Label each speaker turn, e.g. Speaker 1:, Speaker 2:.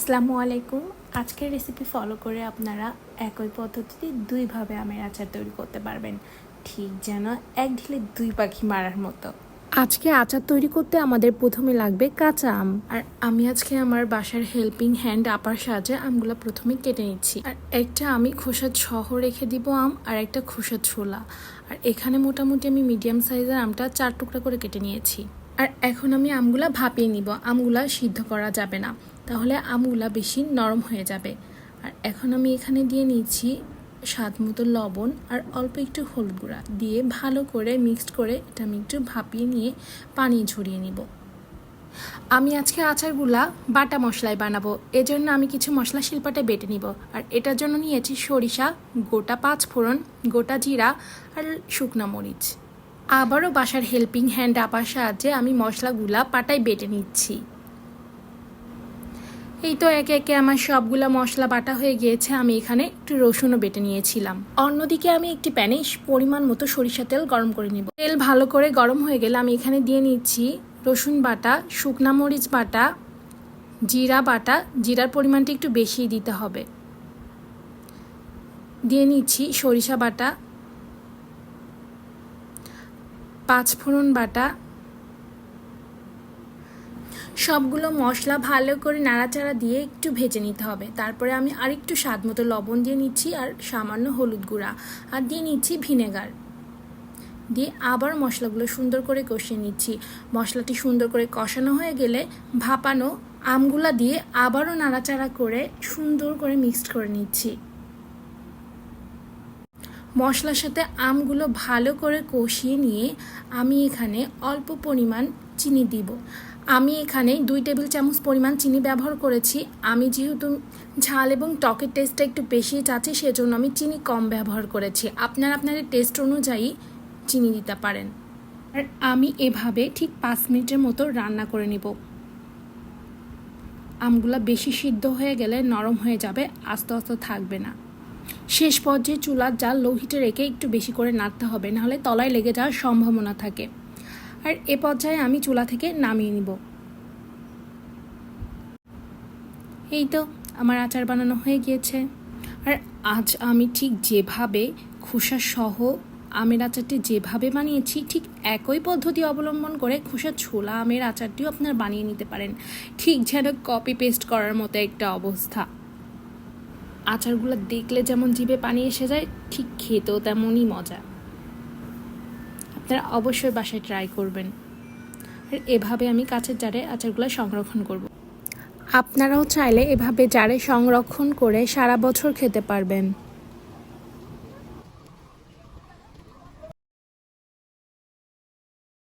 Speaker 1: আসসালামু আলাইকুম। আজকের রেসিপি ফলো করে আপনারা একই পদ্ধতিতে দুইভাবে আমের আচার তৈরি করতে পারবেন। ঠিক যেন এক ঢিলে দুই পাখি মারার মতো। আজকে আচার তৈরি করতে আমাদের প্রথমে লাগবে কাঁচা আম। আর আমি আজকে আমার বাসার হেল্পিং হ্যান্ড আপার সাহায্যে আমগুলো প্রথমে কেটে নিচ্ছি। আর একটা আমি খোসা সহ রেখে দিব আম, আর একটা খোসা ছোলা। আর এখানে মোটামুটি আমি মিডিয়াম সাইজের আমটা চার টুকরা করে কেটে নিয়েছি। আর এখন আমি আমগুলা ভাপিয়ে নিব। আমগুলা সিদ্ধ করা যাবে না। তাহলে আমগুলা বেশি নরম হয়ে যাবে। আর এখন আমি এখানে দিয়ে নিচ্ছি স্বাদ মতো লবণ আর অল্প একটু হলুদ গুঁড়া দিয়ে ভালো করে মিক্সড করে এটা আমি একটু ভাপিয়ে নিয়ে পানি ঝরিয়ে নিব। আমি আজকে আচারগুলা বাটা মশলায় বানাবো। এজন্য আমি কিছু মশলা শিল্পাটা বেটে নিব। আর এটার জন্য নিয়েছি সরিষা, গোটা পাঁচ ফোড়ন গোটা জিরা আর শুকনা মরিচ। আবারও বাসার হেল্পিং হ্যান্ড আপার সাহায্যে আমি মশলাগুলা পাটায় বেটে নিচ্ছি। এই তো একে একে আমার সবগুলা মশলা বাটা হয়ে গিয়েছে, আমি এখানে একটু রসুনও বেটে নিয়েছিলাম। অন্যদিকে আমি একটি প্যানে পরিমাণ মতো সরিষা তেল গরম করে নিব। তেল ভালো করে গরম হয়ে গেলে আমি এখানে দিয়ে নিচ্ছি রসুন বাটা, শুকনা মরিচ বাটা, জিরা বাটা, জিরার পরিমাণটা একটু বেশি দিতে হবে। দিয়ে নিচ্ছি সরিষা বাটা পাঁচফোড়ন বাটা। সবগুলো মশলা ভালো করে নাড়াচাড়া দিয়ে একটু ভেজে নিতে হবে। তারপরে আমি আরেকটু স্বাদ মতো লবণ দিয়ে নিচ্ছি আর সামান্য হলুদ গুঁড়া। আর দিয়ে নিচ্ছি ভিনেগার। দিয়ে আবার মশলাগুলো সুন্দর করে কষিয়ে নিচ্ছি। মশলাটি সুন্দর করে কষানো হয়ে গেলে ভাপানো আমগুলা দিয়ে আবারও নাড়াচাড়া করে সুন্দর করে মিক্সড করে নিচ্ছি। মশলার সাথে আমগুলো ভালো করে কষিয়ে নিয়ে আমি এখানে অল্প পরিমাণ চিনি দিব। আমি এখানে দুই টেবিল চামচ পরিমাণ চিনি ব্যবহার করেছি। আমি যেহেতু ঝাল এবং টকের টেস্টটা একটু বেশি চাচ্ছি, সেজন্য আমি চিনি কম ব্যবহার করেছি। আপনার আপনাদের টেস্ট অনুযায়ী চিনি দিতে পারেন। আর আমি এভাবে ঠিক পাঁচ মিনিটের মতো রান্না করে নিব। আমগুলা বেশি সিদ্ধ হয়ে গেলে নরম হয়ে যাবে, আস্তে আস্তে থাকবে না। শেষ পর্যায়ে চুলার জাল লো হিটে রেখে একটু বেশি করে নাড়তে হবে, নাহলে তলায় লেগে যাওয়ার সম্ভাবনা থাকে। আর এ পর্যায়ে আমি চুলা থেকে নামিয়ে নিব। এই তো আমার আচার বানানো হয়ে গিয়েছে। আর আজ আমি ঠিক যেভাবে খোসা সহ আমের আচারটি যেভাবে বানিয়েছি, ঠিক একই পদ্ধতি অবলম্বন করে খোসা ছোলা আমের আচারটিও আপনার বানিয়ে নিতে পারেন। ঠিক যেন কপি পেস্ট করার মতো একটা অবস্থা। আচারগুলো দেখলে যেমন জিভে পানি এসে যায়, ঠিক খেতেও তেমনই মজা। আপনারা অবশ্যই বাসায় ট্রাই করবেন। আর এভাবে আমি কাছের জারে আচারগুলো সংরক্ষণ করব। আপনারাও চাইলে এভাবে জারে সংরক্ষণ করে সারা বছর খেতে পারবেন।